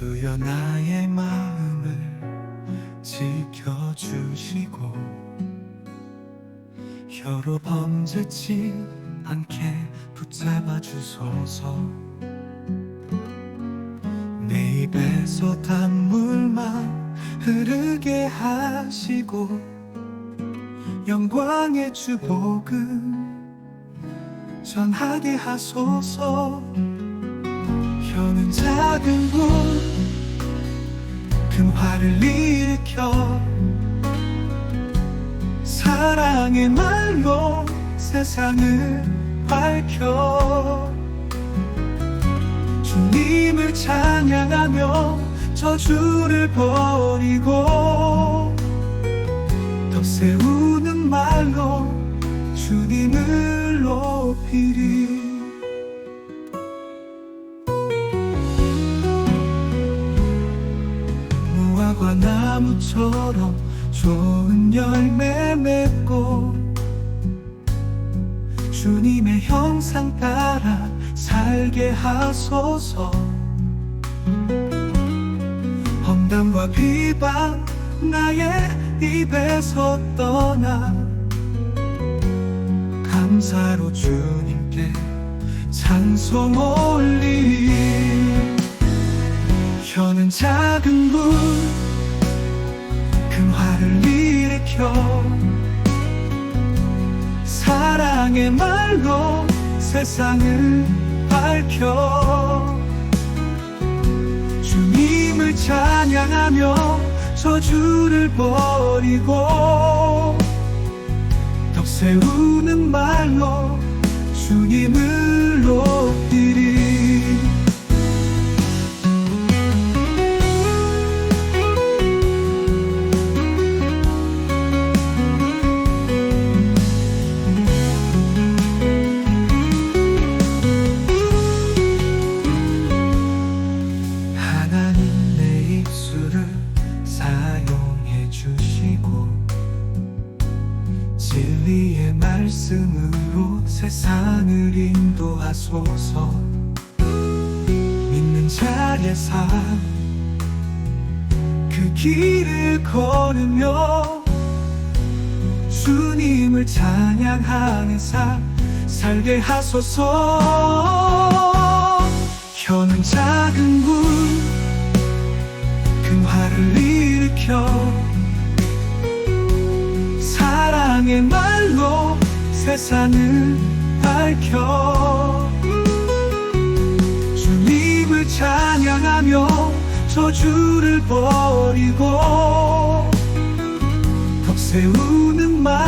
주여 나의 마음을 지켜주시고 혀로 범죄치 않게 붙잡아 주소서. 내 입에서 단물만 흐르게 하시고 영광의 주복음 전하게 하소서. 혀는 작은 불큰 화를 일으켜 사랑의 말로 세상을 밝혀. 주님을 찬양하며 저주를 버리고 더 세우는 말로 주님을 높이리 나무처럼 좋은 열매 맺고 주님의 형상 따라 살게 하소서. 험담과 비방 나의 입에서 떠나 감사로 주님께 찬송 올리. 혀는 작은 불 일으켜. 사랑의 말로 세상을 밝혀. 주님을 찬양하며 저주를 버리고 덕 세우는 말로 주님을 높 진리의 말씀으로 세상을 인도하소서. 믿는 자의 삶그 길을 걸으며 주님을 찬양하는 삶 살게 하소서. 혀는 작은 불큰 화를 일으켜 사랑의 말로 세상을 밝혀. 주님을 찬양하며 저주를 버리고 덕 세우는 주님을